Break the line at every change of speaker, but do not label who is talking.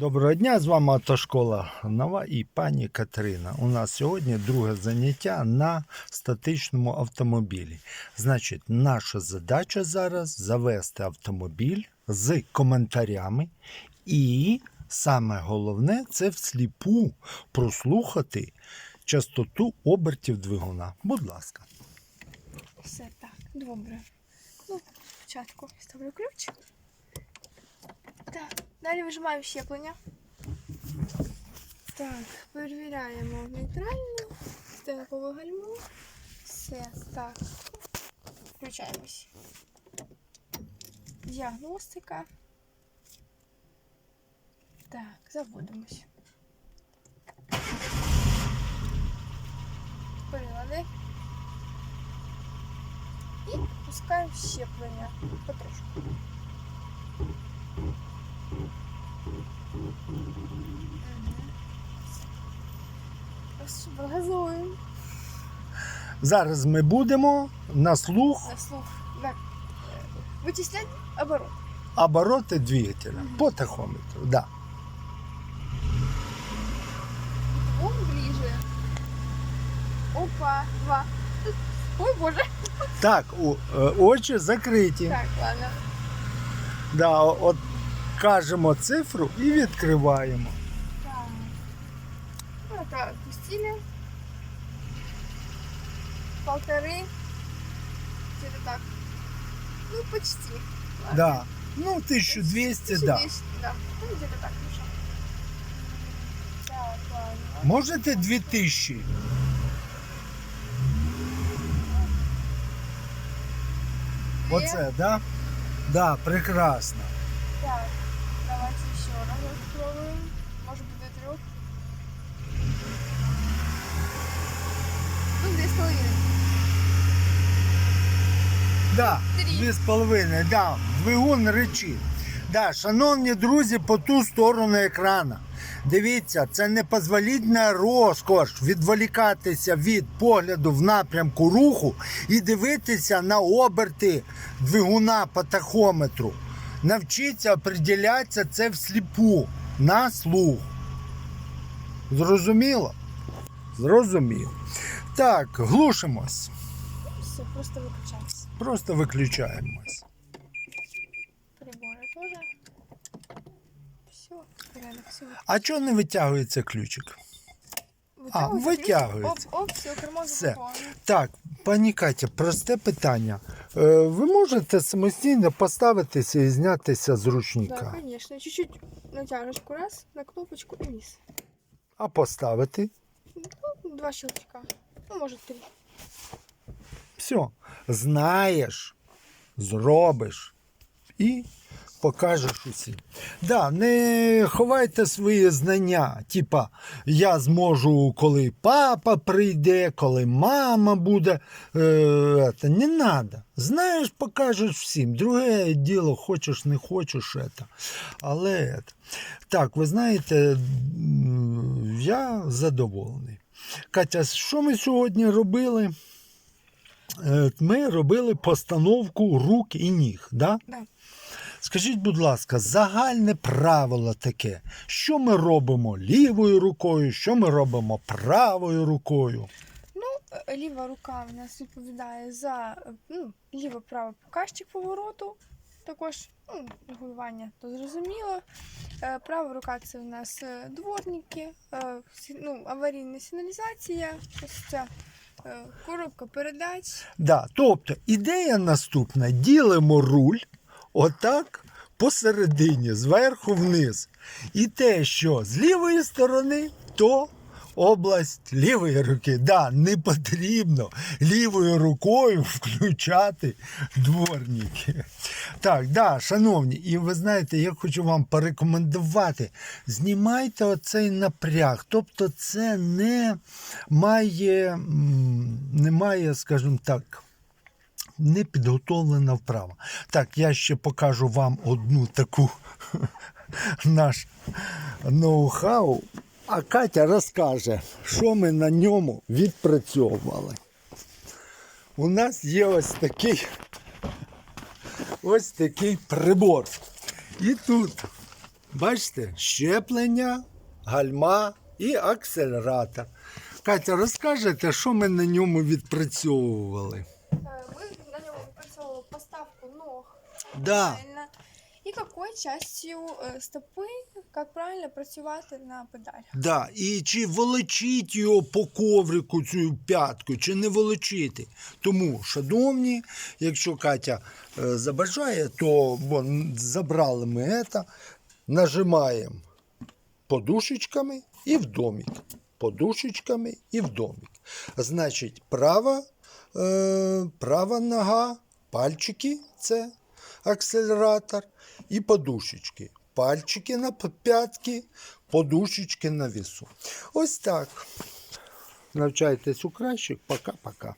Доброго дня, з вами Автошкола Нова і пані Катерина. У нас сьогодні друге заняття на статичному автомобілі. Значить, наша задача зараз завести автомобіль з коментарями і саме головне це всліпу прослухати частоту обертів двигуна. Будь ласка.
Все так, добре. Ну, спочатку ставлю ключ. Так, далі вижимаю щеплення. Так, перевіряємо нейтральну, степове гальмо. Все, так. Включаємось. Діагностика. Так, заводимось. Прилади. І пускаємо щеплення потрошку. Мгм. Газуємо
Зараз ми будемо на слух
на слух. Так. Вичислять оборот.
обороти двигателя по тахометру. Да.
Он ближе. Опа, два. Ой, боже.
Так, е, очі закриті.
Так, ладно.
Да, от кажемо цифру і відкриваємо.
Так. Ну, это отпустили. Полторы. Где-то так. Ну, почти. Ладно.
Да. Ну, 1200, да.
1200, да. Ну, где-то так уже. Так, ладно.
Можете 2000?
Две.
Оце, да? Да, прекрасно.
Так, Может быть, до трех. Ну, две с половиной.
Да,
Три.
дві з половиною, да. Двигун речить. Да, шановні друзі, по ту сторону екрана. Дивіться, це непозволітна розкош відволікатися від погляду в напрямку руху і дивитися на оберти двигуна по тахометру. Навчіться определятися це всліпу, на слух. Зрозуміло? Зрозуміло. Так, глушимось.
Все, просто выключаемся.
Просто виключаємось.
Приборы тоже. Все, порядок, все.
А чого не витягується ключик? А, витягується.
Оп, оп, все, кермо
Все. Так, пані Катя, просте питання. Е, ви можете самостійно поставитися і знятися з
Да,
Так,
звісно. Чуть-чуть натяжечку раз, на кнопочку і вниз.
а поставити
Ну, два щелчка. Ну, може, три.
все. Знаєш, зробиш і покажеш усім. Да, не ховайте свої знання. Типа, я зможу, коли папа прийде, коли мама буде. Е, це, не треба. Знаєш, покажеш всім. Друге діло, хочеш, не хочеш. Это. Але это. так, ви знаєте, я задоволений. Катя, що ми сьогодні робили? Е, Ми робили постановку рук і ніг. Да?
Да.
Скажіть, будь ласка, загальне правило таке, що ми робимо лівою рукою, що ми робимо правою рукою.
Ну, е, ліва рука в нас відповідає за е, ну, ліво-право показчик повороту. Також ну, регулювання то зрозуміло. Е, Права рука це у нас дворники, ну, аварійна сигналізація, ось ця коробка передач.
Да, тобто ідея наступна: ділимо руль отак посередині, зверху вниз. І те, що з лівої сторони, то область лівої руки. Да, не потрібно лівою рукою включати дворники. Так, да, шановні, і ви знаєте, я хочу вам порекомендувати: знімайте оцей напряг. Тобто, це не має, не має, скажімо так. Не підготовлена вправа. Так, я ще покажу вам одну таку наш ноу-хау. А Катя розкаже, що ми на ньому відпрацьовували. У нас є ось такий ось такий прибор. І тут Бачите, щеплення, гальма і акселератор. Катя, розкажете, що ми на ньому відпрацьовували?
Ног
Да,
правильно. І якою частю стопи, як правильно працювати на педалях.
да. І чи волочить його по коврику цю п'ятку, чи не волочити. Тому, шановні, якщо Катя е, забажає, то вон, забрали ми це, нажимаємо подушечками і в домик. Подушечками і в домик. Значить, права, е, права нога, пальчики це акселератор і подушечки. Пальчики на п'ятки, подушечки на вісу. Ось так. Навчайтесь у кращих. Пока-пока.